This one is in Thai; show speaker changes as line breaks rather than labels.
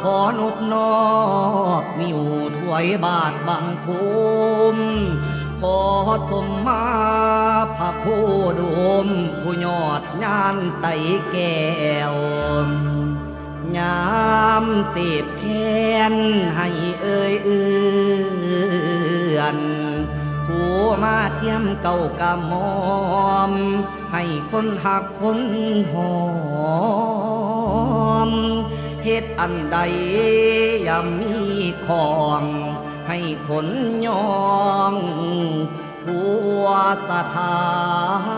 ขอนบนอบมิวถวยบาทบังคุมขอสมมาพระผู้ดมผู้ยอดงานไตแก้วยามเสีบแค้นให้เอ่ยเอือนผู้มาเทียมเก่ากะมอม ให้คนหักคนหอม เฮ็ดอันใดอย่ามีของ ให้คนยองหัวสถาน